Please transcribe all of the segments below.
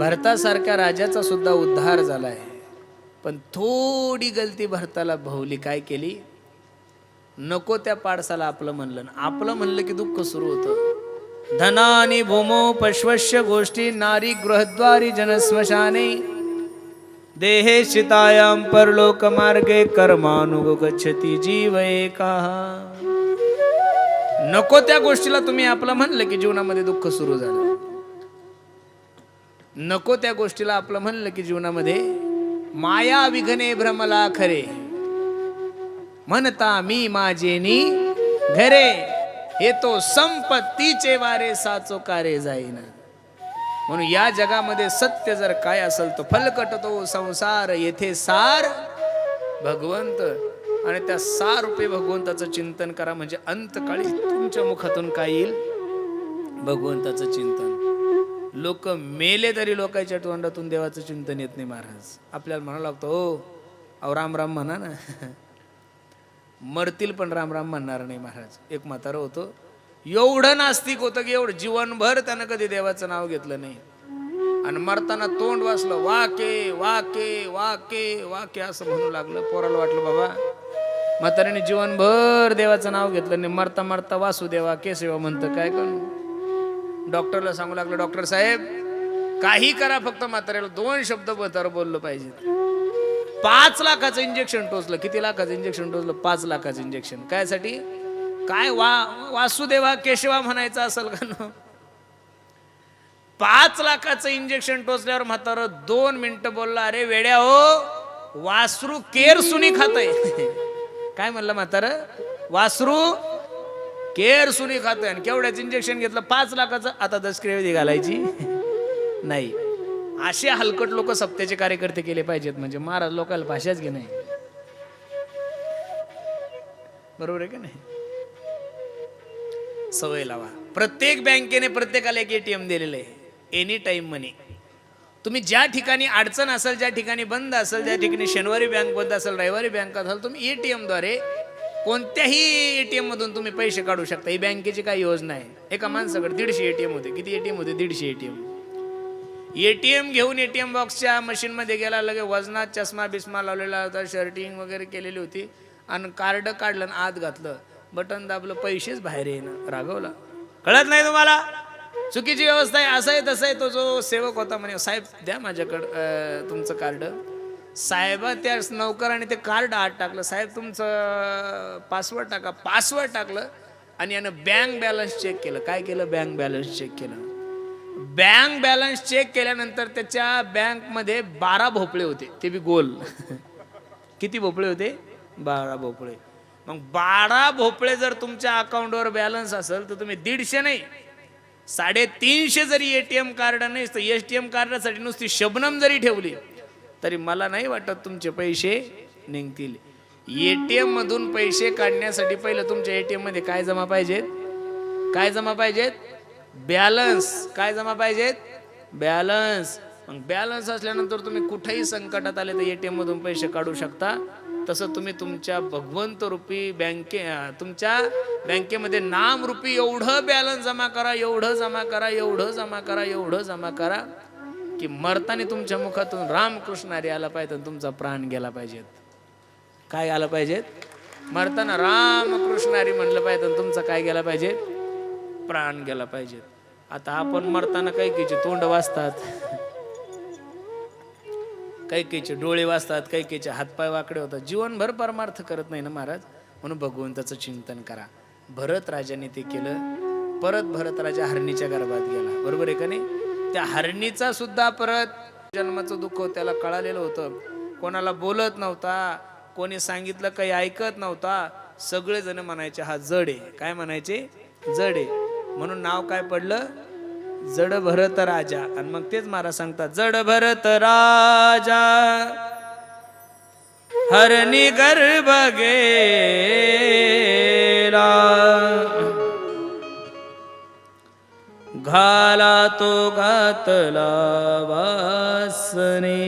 भरतासारख्या राजाचा सुद्धा उद्धार झाला आहे पण थोडी गलती भरताला भवली काय केली? नको त्या पाडसाला आपलं म्हणलं. आपलं म्हणलं की दुःख सुरू होतं. धनानी भूमो पश्वश्य गोष्टी नारी गृहद्वारी जनस्मशाने। देहे शितायाम परलोक मार्गे कर्मानुग जीव एका नको त्या गोष्टीला तुम्ही आपलं म्हणलं की जीवनामध्ये दुःख सुरू झालं. नको त्या गोष्टीला आपलं म्हणलं की जीवनामध्ये माया विघने भ्रमला खरे. म्हणता मी माझेनी घरे हे तो संपत्तीचे वारे साचो कारे जाईन. म्हणून या जगामध्ये सत्य जर काय असेल तो फलकट तो संसार येथे सार भगवंत. आणि त्या सार रूपे भगवंताचं चिंतन करा म्हणजे अंतकाळी तुमच्या मुखातून काय येईल? भगवंताचं चिंतन. लोक मेले तरी लोकांच्या तोंडातून देवाचं चिंतन येत नाही महाराज. आपल्याला म्हणावं लागतो हो अहो राम राम म्हणा ना. मरतील पण राम राम म्हणणार नाही महाराज. एक म्हातारं होतो. एवढं नास्तिक होतं की एवढं जीवनभर त्यानं कधी देवाचं नाव घेतलं नाही. आणि मरताना तोंड वाचलं वाके वाके वाके वाके असं म्हणू लागलं. पोराला वाटलं बाबा म्हाताऱ्याने जीवनभर देवाचं नाव घेतलं नाही. मरता मरता वासुदेवा केसेवा म्हणतं काय करू? डॉक्टरला सांगू लागलं डॉक्टर साहेब काही करा फक्त म्हाताऱ्याला दोन शब्द म्हातारं बोललं पाहिजे. पाच लाखाचं इंजेक्शन टोचलं. किती लाखाचं इंजेक्शन टोचलं? पाच लाखाचं इंजेक्शन कायसाठी? काय वा वासुदेवा केशवा म्हणायचं असेल का न? पाच लाखाचं इंजेक्शन टोचल्यावर म्हातारं दोन मिनिटं बोलला अरे वेड्या हो वासरू केर सुनी खातय. काय म्हणलं म्हातारं? वासरू केर सुनी खातोय आणि केवढ्याच इंजेक्शन घेतलं पाच लाखाचं आता दसक्रिया घालायची? नाही. असे हलकट लोक सप्त्याचे कार्यकर्ते केले पाहिजेत म्हणजे महाराज लोकांना भाषाच घे नाही बरोबर आहे का नाही? सवय लावा. प्रत्येक बँकेने प्रत्येकाला एक एटीएम दिलेलं आहे. एनी टाइम मनी तुम्ही ज्या ठिकाणी अडचण असेल ज्या ठिकाणी बंद असेल ज्या ठिकाणी शनिवारी बँक बंद असेल रविवारी बँक असेल तुम्ही एटीएमद्वारे कोणत्याही एटीएम मधून तुम्ही पैसे काढू शकता. ही बँकेची काही योजना आहे. एका माणसाकडे दीडशे एटीएम होते. किती एटीएम होते? दीडशे एटीएम एटीएम घेऊन एटीएम बॉक्सच्या मशीनमध्ये गेला लगे वजनात चष्मा बिस्मा लावलेला होता शर्टिंग वगैरे केलेली होती. आणि कार्ड काढलं आणि आत घातलं. बटन दाबलं पैसेच बाहेर येणं. रागवला. कळत नाही तुम्हाला? चुकीची व्यवस्था आहे. असं आहे तसं आहे. तो जो सेवक होता म्हणे साहेब द्या माझ्याकडं तुमचं कार्ड साहेब त्या नौकराने ते कार्ड आत टाकलं. साहेब तुमचं पासवर्ड टाका. पासवर्ड टाकलं आणि यानं बँक बॅलन्स चेक केलं. काय केलं? बँक बॅलन्स चेक केलं. बँक बॅलन्स चेक केल्यानंतर त्याच्या बँकमध्ये बारा भोपळे होते. ते बी गोल. किती भोपळे होते? बारा भोपळे. मग बारा भोपळे जर तुमच्या अकाउंटवर बॅलन्स असेल तर तुम्ही दीडशे नाही. साडेतीनशे जरी ए टी एम कार्ड नाही तर एस टी एम कार्डासाठी नुसती शबनम जरी ठेवली तरी मला नाही वाटत तुमचे पैसे निघतील. ए टी मधून पैसे काढण्यासाठी पहिलं तुमच्या एटीएममध्ये काय जमा पाहिजेत? काय जमा पाहिजेत? बॅलन्स काय जमा पाहिजेत? बॅलन्स मग बॅलन्स असल्यानंतर तुम्ही कुठेही संकटात आले तर एटीएम मधून पैसे काढू शकता. तसं तुम्ही तुमच्या भगवंत रूपी बँके तुमच्या बँकेमध्ये नाम रूपी एवढं बॅलन्स जमा करा एवढं जमा करा एवढं जमा करा एवढं जमा करा. की मरताना तुमच्या मुखातून रामकृष्ण हरी आला पाहिजे आणि तुमचा प्राण गेला पाहिजेत. काय आलं पाहिजेत मरताना रामकृष्ण हरी म्हणलं पाहिजे आणि तुमचा काय गेला पाहिजे? प्राण गेला पाहिजेत आता आपण मरताना काही काहीचे तोंड वाचतात काही काहीचे डोळे वाचतात काही काहीचे हातपाय वाकडे होतात. जीवनभर परमार्थ करत नाही ना महाराज? म्हणून भगवंताचं चिंतन करा. भरत राजाने ते केलं. परत भरत राजा हरणीच्या गर्भात गेला. बरोबर आहे का नाही? त्या हरणीचा सुद्धा परत. जन्माचं दुःख त्याला कळालेलं होतं. कोणाला बोलत नव्हता कोणी सांगितलं काही ऐकत नव्हता. सगळेजण म्हणायचे हा जड आहे. काय म्हणायचे? जड आहे. म्हणून नाव काय पडलं? जड भरत राजा. आणि मग तेच महाराज सांगतात जड भरत राजा हरणी गर्भ गेला. घाला तो घातला वासने.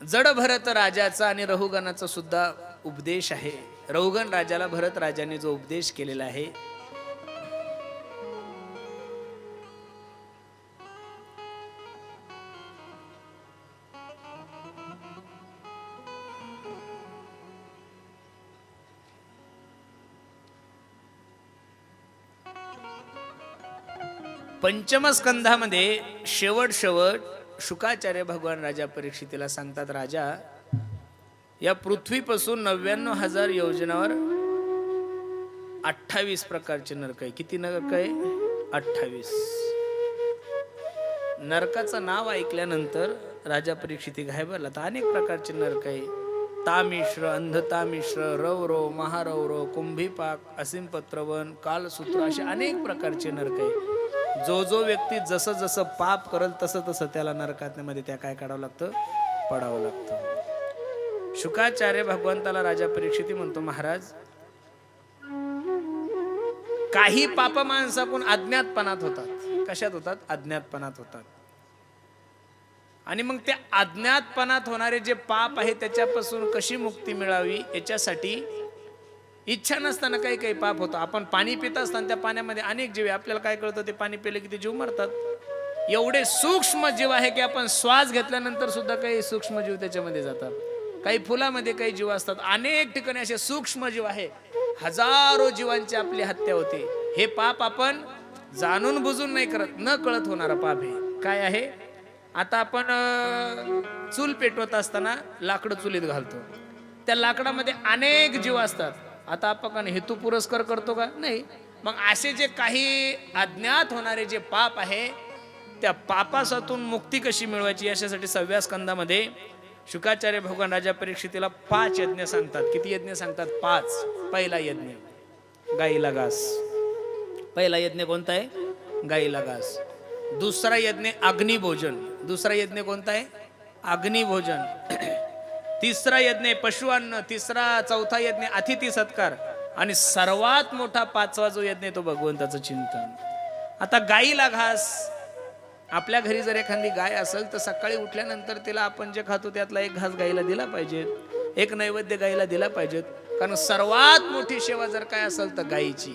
जड भरत राजाचा आणि रहुगणाचा सुद्धा उपदेश आहे. रहुगण राजाला भरत राजाने जो उपदेश केलेला आहे पंचम स्कंधामध्ये शेवट शेवट शुकाचार्य भगवान राजा परीक्षितीला सांगतात राजा या पृथ्वीपासून नव्याण्णव हजार योजनावर अठ्ठावीस प्रकारचे नरक आहे. किती नरक आहे? अठ्ठावीस. नरकाचं नाव ऐकल्यानंतर राजा परीक्षिती घायबरला तर अनेक प्रकारचे नरक आहे. तामिश्र अंधतामिश्र रवरो महारौरव कुंभीपाक असीमपत्रवन कालसूत्र असे अनेक प्रकारचे नरक आहे. जो जो व्यक्ती जसं जसं पाप करल तसं तसं त्याला नरकातमध्ये त्या काय काढावं लागतं? पडावं लागतं. शुकाचार्य भगवंताला राजा परीक्षिती म्हणतो महाराज काही पाप माणसाकून अज्ञातपणात होतात. कशात होतात? अज्ञातपणात होतात. आणि मग त्या अज्ञातपणात होणारे जे पाप आहे त्याच्यापासून कशी मुक्ती मिळावी? याच्यासाठी इच्छा नसताना काही काही पाप होतं. आपण पाणी पित असताना त्या पाण्यामध्ये अनेक जीव आहे. आपल्याला काय कळतं? ते पाणी पिले की ते जीव मरतात. एवढे सूक्ष्म जीव आहे की आपण श्वास घेतल्यानंतर सुद्धा काही सूक्ष्म जीव त्याच्यामध्ये जातात. काही फुलामध्ये काही जीव असतात. अनेक ठिकाणी असे सूक्ष्म जीव आहे. हजारो जीवांची आपली हत्या होते. हे पाप आपण जाणून बुजून नाही करत. न कळत होणारा पाप हे काय आहे? आता आपण चूल पेटवत असताना लाकडं चुलीत घालतो. त्या लाकडामध्ये अनेक जीव असतात. आता आपण हेतू पुरस्कार करतो का? नाही. मग असे जे काही अज्ञात होणारे जे पाप आहे त्या पापासातून मुक्ती कशी मिळवायची याच्यासाठी सव्या स्कंदामध्ये शुकाचार्य भगवान राजा परीक्षितीला पाच यज्ञ सांगतात. किती यज्ञ सांगतात? पाच. पहिला यज्ञ गाईला घास. पहिला यज्ञ कोणता आहे? गाईला घास. दुसरा यज्ञ अग्निभोजन. दुसरा यज्ञ कोणता आहे? अग्निभोजन. तिसरा यज्ञ पशुअन्न तिसरा चौथा यज्ञ अतिथी सत्कार. आणि सर्वात मोठा पाचवा जो यज्ञ आहे तो भगवंताचं चिंतन. आता गाईला घास आपल्या घरी जर एखादी गाय असेल तर सकाळी उठल्यानंतर तिला आपण जे खातो त्यातला एक घास गाईला दिला पाहिजे. एक नैवेद्य गाईला दिला पाहिजेत कारण सर्वात मोठी सेवा जर काय असेल तर गायीची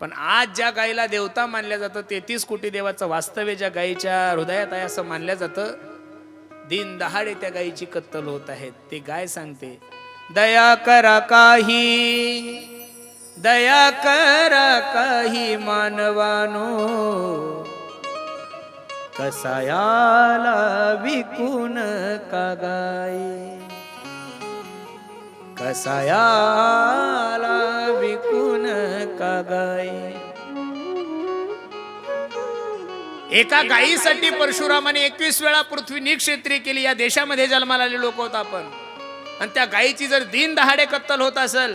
पण आज ज्या गायीला देवता मानल्या जातं तेहतीस कोटी देवाचं वास्तव्य ज्या गायीच्या हृदयात आहे असं मानलं जातं दिन दहाडे त्या गायीची कत्तल होत आहेत. ते गाय सांगते दया करा काही दया करा काही मानवानो. कसायाला विकून का गाय कसायाला विकून का गाय एका गायीसाठी परशुरामाने एकवीस वेळा पृथ्वी निक्षेत्री केली. या देशामध्ये जन्माला आले लोक होत आपण. आणि त्या गायीची जर दिन दहाडे कत्तल होत असेल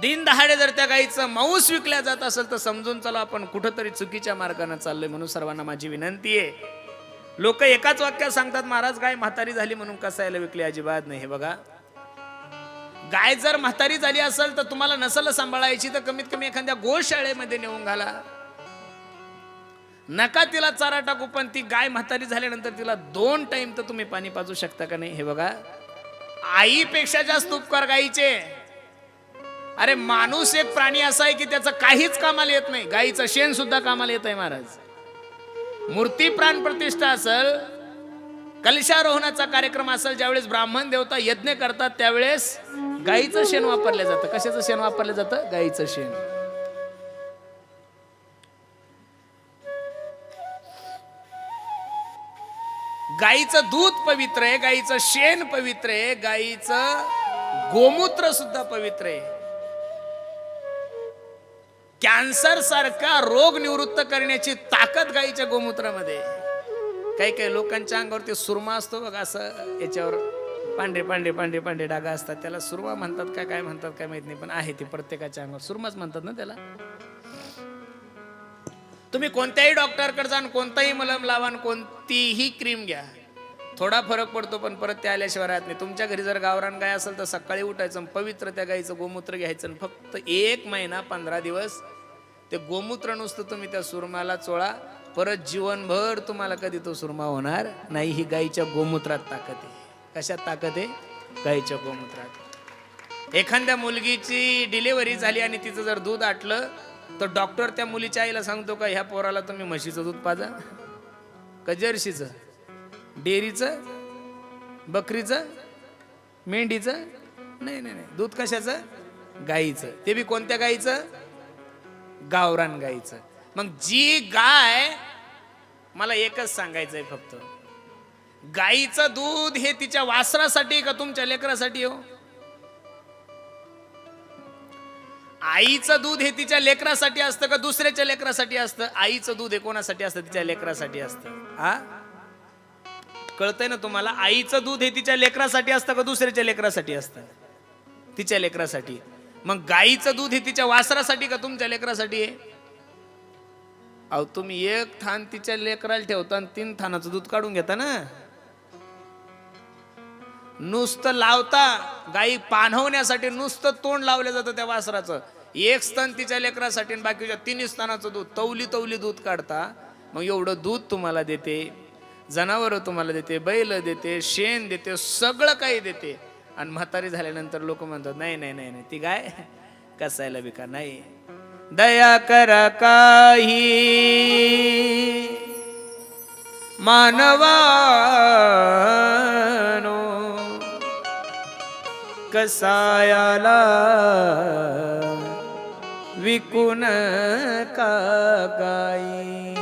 दिन दहाडे जर त्या गायीचं मांस विकल्या जात असेल तर समजून चला आपण कुठंतरी चुकीच्या मार्गाने चाललोय म्हणून सर्वांना माझी विनंती आहे. लोक एकाच वाक्यात सांगतात महाराज गाय म्हातारी झाली म्हणून कसायला विकली अजिबात नाही. हे बघा. गाय जर म्हातारी झाली असेल तर तुम्हाला नसल सांभाळायची तर कमीत कमी एखाद्या गोशाळेमध्ये नेऊन घाला. नका तिला चारा टाकू पण ती गाय म्हातारी झाल्यानंतर तिला दोन टाईम तर तुम्ही पाणी पाजू शकता का नाही? हे बघा. आईपेक्षा जास्त उपकार गायीचे अरे माणूस एक प्राणी असा आहे की त्याचं काहीच कामाला येत नाही. गायीचं शेण सुद्धा कामाला येत आहे महाराज. मूर्ती प्राण प्रतिष्ठा असेल कलशारोहणाचा कार्यक्रम असेल ज्यावेळेस ब्राह्मण देवता यज्ञ करतात त्यावेळेस गाईचं शेण वापरलं जातं. कशाचं शेण वापरलं जातं? गाईचं शेण. गाईचं दूध पवित्र आहे गाईचं शेण पवित्र आहे गाईचं गोमूत्र सुद्धा पवित्र आहे. कॅन्सर सारखा रोग निवृत्त करण्याची ताकद गाईच्या गोमूत्रामध्ये काही काही लोकांच्या अंगावरती सुरमा असतो बघ असं याच्यावर पांढरे पांढरे पांढरे पांढरे डागा असतात. त्याला सुरमा म्हणतात का काय म्हणतात काय माहीत नाही पण आहे ते प्रत्येकाच्या अंगावर. सुरमाच म्हणतात ना त्याला. तुम्ही कोणत्याही डॉक्टरकडे जाण कोणताही मलम लावा आणि कोणतीही क्रीम घ्या. थोडा फरक पडतो पण परत ते आल्याशिवाय राहत नाही. तुमच्या घरी जर गावरान गाय असेल तर सकाळी उठायचं पवित्र त्या गाईचं गोमूत्र घ्यायचं आणि फक्त एक महिना पंधरा दिवस ते गोमूत्र नुसतं तुम्ही त्या सुरमाला चोळा. परत जीवनभर तुम्हाला कधी तो सुरमा होणार नाही ही गाईच्या गोमूत्रात ताकद आहे. कशात ताकद आहे? गाईच्या गोमूत्रात. एखाद्या मुलगीची डिलिव्हरी झाली आणि तिचं जर दूध आटलं तर डॉक्टर त्या मुलीच्या आईला सांगतो का ह्या पोराला तुम्ही म्हशीचं दूध पाजा का जर्शीचं डेअरीचं बकरीचं मेंढीचं नाही नाही नाही दूध कशाचं गाईचं ते बी कोणत्या गाईचं गावरान गाईचं. मग जी गाय मला एकच सांगायचंय फक्त गाईचं दूध हे तिच्या वासरासाठी का तुमच्या लेकरासाठी हो? आईचं दूध हे तिच्या लेकरासाठी असतं का दुसऱ्याच्या लेकरासाठी असतं? आईचं दूध हे कोणासाठी असतं? तिच्या लेकरासाठी असतं. हा कळतंय ना तुम्हाला? आईचं दूध हे तिच्या लेकरासाठी असतं का दुसऱ्याच्या लेकरासाठी असतं? तिच्या लेकरासाठी. मग गाईचं दूध हे तिच्या वासरासाठी का तुमच्या लेकरासाठी आहे? अहो तुम्ही एक थान तिच्या लेकराला ठेवता आणि तीन थानाचं दूध काढून घेता ना? नुसतं लावता गाई पाणवण्यासाठी नुसतं तोंड लावलं जातं त्या वासराचं. एक स्तन तिच्या लेकरासाठी आणि बाकीच्या तिन्ही स्तनाचं दूध. तवली तवली दूध काढता मग एवढं दूध तुम्हाला देते जनावरं तुम्हाला देते बैल देते शेण देते सगळं काही देते. आणि म्हातारी झाल्यानंतर लोक म्हणतात नाही नाही नाही नाही ती गाय कसायला बिका नाही. दया कर काही. मानवा कसायाला विकून का गाई.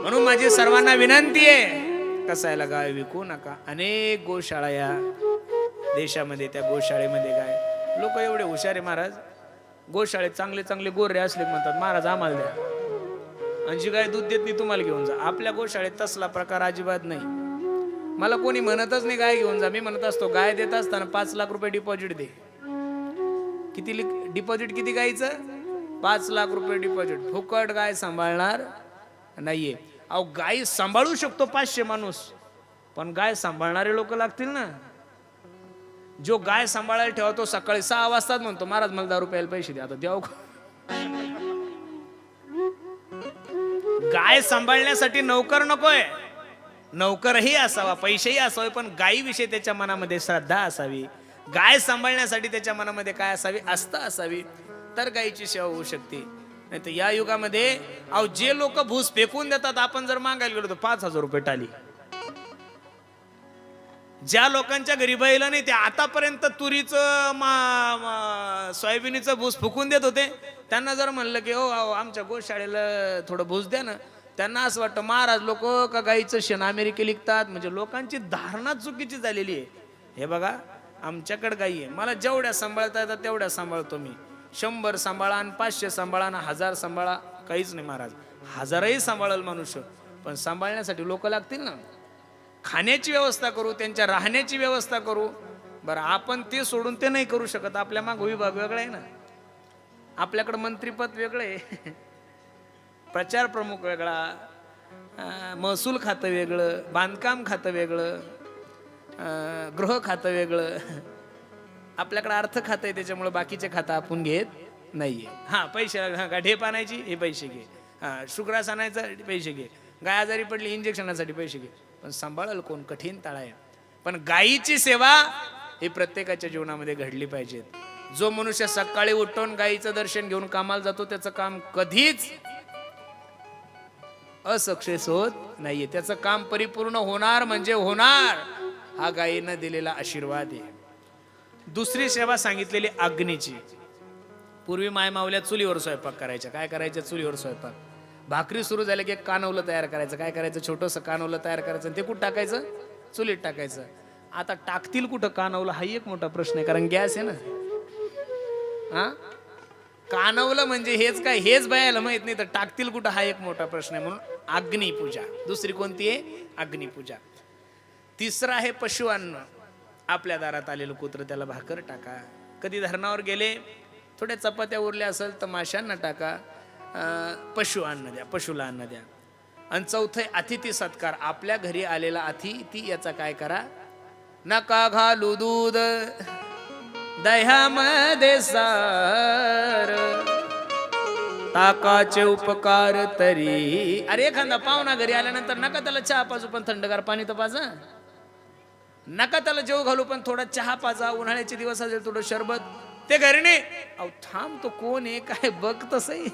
म्हणून माझी सर्वांना विनंती आहे कसायला गाय विकू नका. अनेक गोशाळा या देशामध्ये त्या गोशाळेमध्ये गाय. लोक एवढे हुशार आहे महाराज. गोशाळेत चांगले चांगले गोरे असले म्हणतात महाराज आम्हाला द्या. आणि जी गाय दूध देत नाही तुम्हाला घेऊन जा. आपल्या गोशाळेत तसला प्रकार अजिबात नाही. मला कोणी म्हणतच नाही गाय घेऊन जा. मी म्हणत असतो गाय देत असताना पाच लाख रुपये डिपॉझिट दे. किती डिपॉझिट किती गायचं पाच लाख रुपये डिपॉझिट फुकट गाय सांभाळणार नाहीये. अहो गाय सांभाळू शकतो पाचशे माणूस पण गाय सांभाळणारे लोक लागतील ना? जो गाय सांभाळायला ठेवा तो सकाळी सहा वाजताच म्हणतो महाराज मला दहा रुपयाला पैसे द्या आता द्याव गाय सांभाळण्यासाठी नोकर नकोय. नौकरही असावा पैसेही असावे पण गायीविषयी त्याच्या मनामध्ये श्रद्धा असावी. गाय सांभाळण्यासाठी त्याच्या मनामध्ये काय असावी? आस्था असावी. तर गायीची सेवा होऊ शकते. नाही तर या युगामध्ये अहो जे लोक भूस फेकून देतात आपण जर मागायला गेलो तर पाच हजार रुपये टाली. ज्या लोकांच्या घरी बैला नाही ते आतापर्यंत तुरीचं सोयाबिनीचं भूस फुकून देत होते. त्यांना जर म्हणलं की हो अहो, आमच्या गोशाळेला थोडं भूस द्या ना. त्यांना असं वाटतं महाराज लोक का गाईचं शेण अमेरिके लिखतात म्हणजे लोकांची धारणा चुकीची झालेली आहे. हे बघा आमच्याकडे गाई आहे. मला जेवढ्या सांभाळता येतात तेवढ्या सांभाळतो मी. शंभर सांभाळा आणि पाचशे सांभाळा आणि हजार सांभाळा काहीच नाही महाराज. हजारही सांभाळल मनुष्य. पण सांभाळण्यासाठी लोक लागतील ना. खाण्याची व्यवस्था करू त्यांच्या राहण्याची व्यवस्था करू. बरं आपण ते सोडून ते नाही करू शकत. आपल्या माग विभाग वेगळा आहे ना. आपल्याकडं मंत्रीपद वेगळं आहे. प्रचार प्रमुख वेगळा महसूल खातं वेगळं बांधकाम खातं वेगळं गृह खातं वेगळं. आपल्याकडे अर्थ खातं आहे त्याच्यामुळे बाकीचे खातं आपण घेत नाहीये. हां पैसे हां का ढेप आणायची हे पैसे घे. हां शुक्रास आणायचा पैसे घे. गाय आजारी पडली इंजेक्शनासाठी पैसे घे. पण सांभाळल कोण? कठीण ताळा आहे. पण गायीची सेवा ही प्रत्येकाच्या जीवनामध्ये घडली पाहिजेत. जो मनुष्य सकाळी उठून गायीचं दर्शन घेऊन कामाला जातो त्याचं काम कधीच असक्सेस होत नाहीये. त्याचं काम परिपूर्ण होणार म्हणजे होणार. हा गायीनं दिलेला आशीर्वाद आहे. दुसरी सेवा सांगितलेली अग्नीची पूर्वी माय मावल्या चुलीवर स्वयंपाक करायच्या. काय करायच्या? चुलीवर स्वयंपाक. भाकरी सुरू झाल्या की एक कानवलं तयार करायचं. काय करायचं? छोटंसं कानवलं तयार करायचं आणि ते कुठं टाकायचं? चुलीत टाकायचं. आता टाकतील कुठं कानवलं? हा एक मोठा प्रश्न आहे कारण गॅस आहे ना. हा कानवलं म्हणजे हेच काय हेच बयायला माहीत नाही तर टाकतील कुठं हा एक मोठा प्रश्न आहे म्हणून अग्निपूजा. दुसरी कोणती आहे? अग्निपूजा. तिसरं आहे पशु अन्न आपल्या दारात आलेलं कुत्र त्याला भाकर टाका. कधी धरणावर गेले थोड्या चपात्या उरल्या असेल तर माशांना टाका. पशु अन्न द्या पशुला अन्न द्या. आणि चौथे अतिथी सत्कार. आपल्या घरी आलेला अतिथी याचा काय करा? नका घालू दूध. दह्यामध्ये सार. ताकाचे उपकार तरी. अरे एखादा पाहुणा घरी आल्यानंतर नका त्याला चहा पाजू पण थंडगार पाणी तर पाजा. नका त्याला जेव घालू पण थोडा चहा पाजा. उन्हाळ्याचे दिवस असेल थोडं शरबत. ते घरी नाही अहो थांब तो कोण आहे? काय बघ तसंही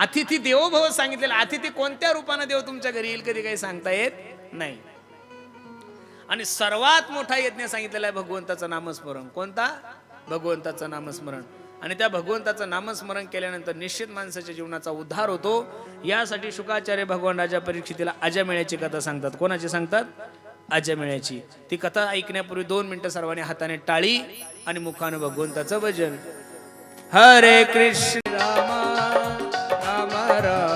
अतिथी देवो भव सांगितलेलं. अतिथी कोणत्या रूपानं देव तुमच्या घरी येईल कधी काही सांगता येत नाही. आणि सर्वात मोठा यज्ञ सांगितलेला आहे भगवंताचं नामस्मरण. कोणता? भगवंताचं नामस्मरण. आणि त्या भगवंताचं नामस्मरण केल्यानंतर निश्चित माणसाच्या जीवनाचा उद्धार होतो. यासाठी शुकाचार्य भगवान राजा परीक्षितीला अजमेळ्याची कथा सांगतात. कोणाची सांगतात? अजमेळ्याची. ती कथा ऐकण्यापूर्वी दोन मिनिटं सर्वांनी हाताने टाळी आणि मुखानं भगवंताचं भजन. हरे कृष्ण राम राम राम.